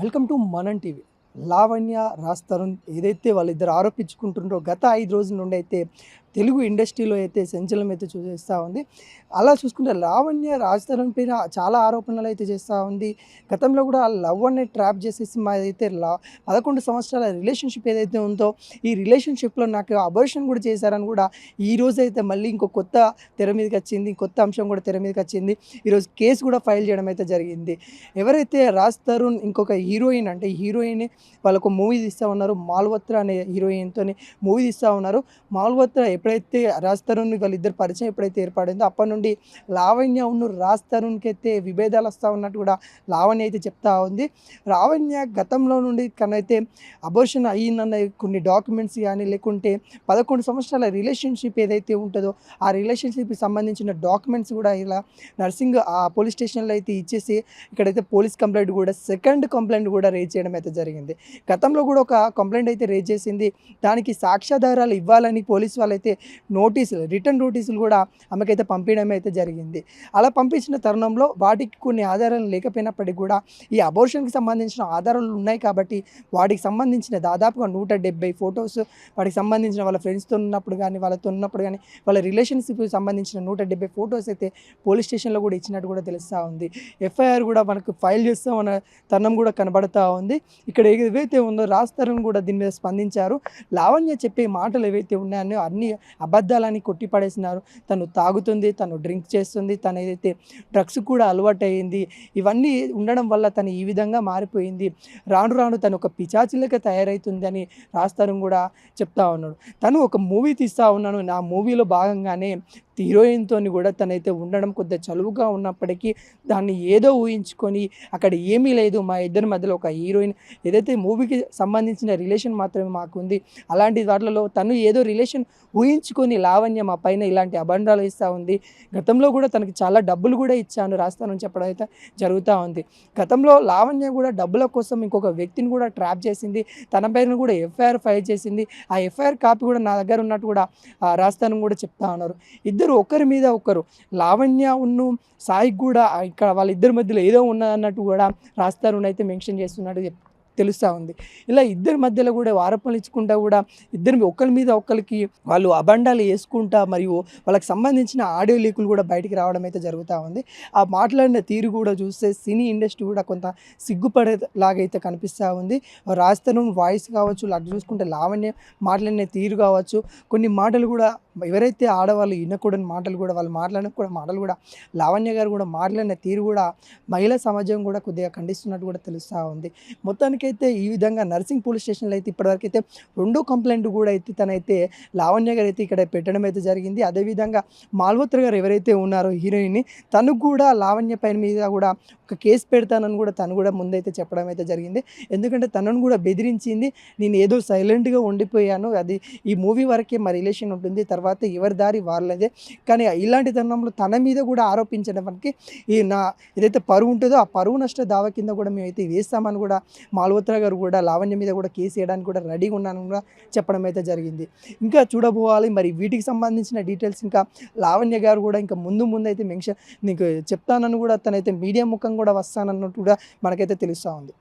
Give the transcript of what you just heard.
Welcome to Manan TV. Lavanya Raj Tarun ఏదైతే వాళ్ళిద్దరు ఆరోపించుకుంటుండ్రో గత ఐదు రోజుల నుండి అయితే తెలుగు ఇండస్ట్రీలో అయితే సంచలనం అయితే చూసేస్తూ ఉంది. అలా చూసుకుంటే లావణ్య రాజ్ తరుణ్ పైన చాలా ఆరోపణలు అయితే చేస్తూ ఉంది. గతంలో కూడా లవ్ అనే ట్రాప్ చేసేసి మా అయితే లా పదకొండు సంవత్సరాల రిలేషన్షిప్ ఏదైతే ఉందో ఈ రిలేషన్షిప్లో నాకు అబర్షన్ కూడా చేశారని కూడా ఈ రోజు అయితే మళ్ళీ ఇంకో కొత్త తెర మీదకి వచ్చింది కొత్త అంశం కూడా తెర మీదకి వచ్చింది. ఈరోజు కేసు కూడా ఫైల్ చేయడం అయితే జరిగింది. ఎవరైతే రాజ్ తరుణ్ ఇంకొక హీరోయిన్ అంటే హీరోయిన్ వాళ్ళకు మూవీ తీస్తూ ఉన్నారు మాల్వత్ర అనే హీరోయిన్తో మూవీ తీస్తూ ఉన్నారు. మాల్వత్ర ఎప్పుడైతే రాజ్ తరుణ్ వాళ్ళిద్దరు పరిచయం ఎప్పుడైతే ఏర్పడిందో అప్పటి నుండి లావణ్య ఉన్న రాజ్ తరుణ్కి అయితే విభేదాలు వస్తూ ఉన్నట్టు కూడా లావణ్య అయితే చెప్తా ఉంది. లావణ్య గతంలో నుండి కనైతే అబోర్షన్ అయ్యిందన్న కొన్ని డాక్యుమెంట్స్ కానీ లేకుంటే పదకొండు సంవత్సరాల రిలేషన్షిప్ ఏదైతే ఉంటుందో ఆ రిలేషన్షిప్కి సంబంధించిన డాక్యుమెంట్స్ కూడా ఇలా నర్సింగ్ ఆ పోలీస్ స్టేషన్లో అయితే ఇచ్చేసి ఇక్కడైతే పోలీస్ కంప్లైంట్ కూడా సెకండ్ కంప్లైంట్ కూడా రేజ్ చేయడం అయితే జరిగింది. గతంలో కూడా ఒక కంప్లైంట్ అయితే రేజ్ చేసింది దానికి సాక్ష్యాధారాలు ఇవ్వాలని పోలీస్ వాళ్ళైతే నోటీసులు రిటర్న్ నోటీసులు కూడా ఆమెకైతే పంపించడం అయితే జరిగింది. అలా పంపించిన తరుణంలో వాటికి కొన్ని ఆధారాలు లేకపోయినప్పటికీ కూడా ఈ అబోర్షన్కి సంబంధించిన ఆధారాలు ఉన్నాయి కాబట్టి వాటికి సంబంధించిన దాదాపుగా నూట డెబ్బై ఫొటోస్ వాటికి సంబంధించిన వాళ్ళ ఫ్రెండ్స్తో ఉన్నప్పుడు కానీ వాళ్ళతో ఉన్నప్పుడు కానీ వాళ్ళ రిలేషన్షిప్కి సంబంధించిన నూట డెబ్బై ఫొటోస్ అయితే పోలీస్ స్టేషన్లో కూడా ఇచ్చినట్టు కూడా తెలుస్తూ ఉంది. ఎఫ్ఐఆర్ కూడా మనకు ఫైల్ చేస్తామన్న తరుణం కూడా కనబడుతూ ఉంది. ఇక్కడ ఏదైతే ఉందో రాస్తారని కూడా దీని మీద స్పందించారు. లావణ్య చెప్పే మాటలు ఏవైతే ఉన్నాయో అన్ని అబద్ధాలని కొట్టిపడేసినారు తను తాగుతుంది తను డ్రింక్ చేస్తుంది తను ఏదైతే డ్రగ్స్ కూడా అలవాటు అయ్యింది ఇవన్నీ ఉండడం వల్ల తను ఈ విధంగా మారిపోయింది. రాను రాను తను ఒక పిచాచిలక తయారవుతుందని రాస్తారు కూడా చెప్తా ఉన్నాడు. తను ఒక మూవీ తీస్తా ఉన్నాను. నా మూవీలో భాగంగానే హీరోయిన్తో కూడా తనైతే ఉండడం కొద్దిగా చలువుగా ఉన్నప్పటికీ దాన్ని ఏదో ఊహించుకొని అక్కడ ఏమీ లేదు మా ఇద్దరి మధ్యలో ఒక హీరోయిన్ ఏదైతే మూవీకి సంబంధించిన రిలేషన్ మాత్రమే మాకు ఉంది అలాంటి వాటిలో తను ఏదో రిలేషన్ ఊహించుకొని లావణ్య మా పైన ఇలాంటి అబండాలు ఇస్తూ ఉంది. గతంలో కూడా తనకి చాలా డబ్బులు కూడా ఇచ్చాను రాస్తానని చెప్పడం అయితే జరుగుతూ ఉంది. గతంలో లావణ్య కూడా డబ్బుల కోసం ఇంకొక వ్యక్తిని కూడా ట్రాప్ చేసింది తన పేరును కూడా ఎఫ్ఐఆర్ ఫైల్ చేసింది. ఆ ఎఫ్ఐఆర్ కాపీ కూడా నా దగ్గర ఉన్నట్టు కూడా ఆ, రాస్తానని కూడా చెప్తా ఉన్నారు. ఇద్దరు ఒకరి మీద ఒకరు. లావణ్య ఉన్ను సాయికి కూడా ఇక్కడ వాళ్ళిద్దరి మధ్యలో ఏదో ఉన్నదన్నట్టు కూడా రాస్తారుని అయితే మెన్షన్ చేస్తున్నట్టు తెలుస్తూ ఉంది. ఇలా ఇద్దరి మధ్యలో కూడా ఆరోపణలు ఇచ్చుకుంటా కూడా ఇద్దరి ఒకరి మీద ఒకరికి వాళ్ళు అబండాలు వేసుకుంటా మరియు వాళ్ళకి సంబంధించిన ఆడియో లీకులు కూడా బయటికి రావడం అయితే జరుగుతూ ఉంది. ఆ మాట్లాడిన తీరు కూడా చూస్తే సినీ ఇండస్ట్రీ కూడా కొంత సిగ్గుపడేలాగైతే కనిపిస్తూ ఉంది. రాస్తను వాయిస్ కావచ్చు అటు చూసుకుంటే లావణ్య మాట్లాడిన తీరు కావచ్చు కొన్ని మాటలు కూడా ఎవరైతే ఆడవాళ్ళు వినకూడని మాటలు కూడా వాళ్ళు మాట్లాడిన కూడా మాటలు కూడా లావణ్య గారు కూడా మాట్లాడిన తీరు కూడా మహిళా సమాజం కూడా కొద్దిగా ఖండిస్తున్నట్టు కూడా తెలుస్తూ ఉంది. మొత్తానికైతే ఈ విధంగా నర్సింగ్ పోలీస్ స్టేషన్లో అయితే ఇప్పటివరకు అయితే రెండో కంప్లైంట్ కూడా అయితే తనైతే లావణ్య గారు అయితే ఇక్కడ పెట్టడం అయితే జరిగింది. అదేవిధంగా మాల్హోత్ర గారు ఎవరైతే ఉన్నారో హీరోయిన్ని తను కూడా లావణ్య పైన మీద కూడా ఒక కేసు పెడతానని కూడా తను కూడా ముందైతే చెప్పడం అయితే జరిగింది. ఎందుకంటే తనను కూడా బెదిరించింది నేను ఏదో సైలెంట్గా ఉండిపోయాను అది ఈ మూవీ వరకే మా రిలేషన్ ఉంటుంది తర్వాత ఎవరి దారి వాళ్ళదే. కానీ ఇలాంటి తరుణంలో తన మీద కూడా ఆరోపించడానికి ఈ నా ఏదైతే పరువు ఉంటుందో ఆ పరువు నష్ట దావా కింద కూడా మేమైతే వేస్తామని కూడా మాల్వత్ర గారు కూడా లావణ్య మీద కూడా కేసు వేయడానికి కూడా రెడీగా ఉన్నాను కూడా చెప్పడం అయితే జరిగింది. ఇంకా చూడబోవాలి మరి వీటికి సంబంధించిన డీటెయిల్స్ ఇంకా లావణ్య గారు కూడా ఇంకా ముందు ముందు అయితే మెన్షన్ నీకు చెప్తానని కూడా తనైతే మీడియా ముఖం కూడా వస్తానన్నట్టు కూడా మనకైతే తెలుస్తూ ఉంది.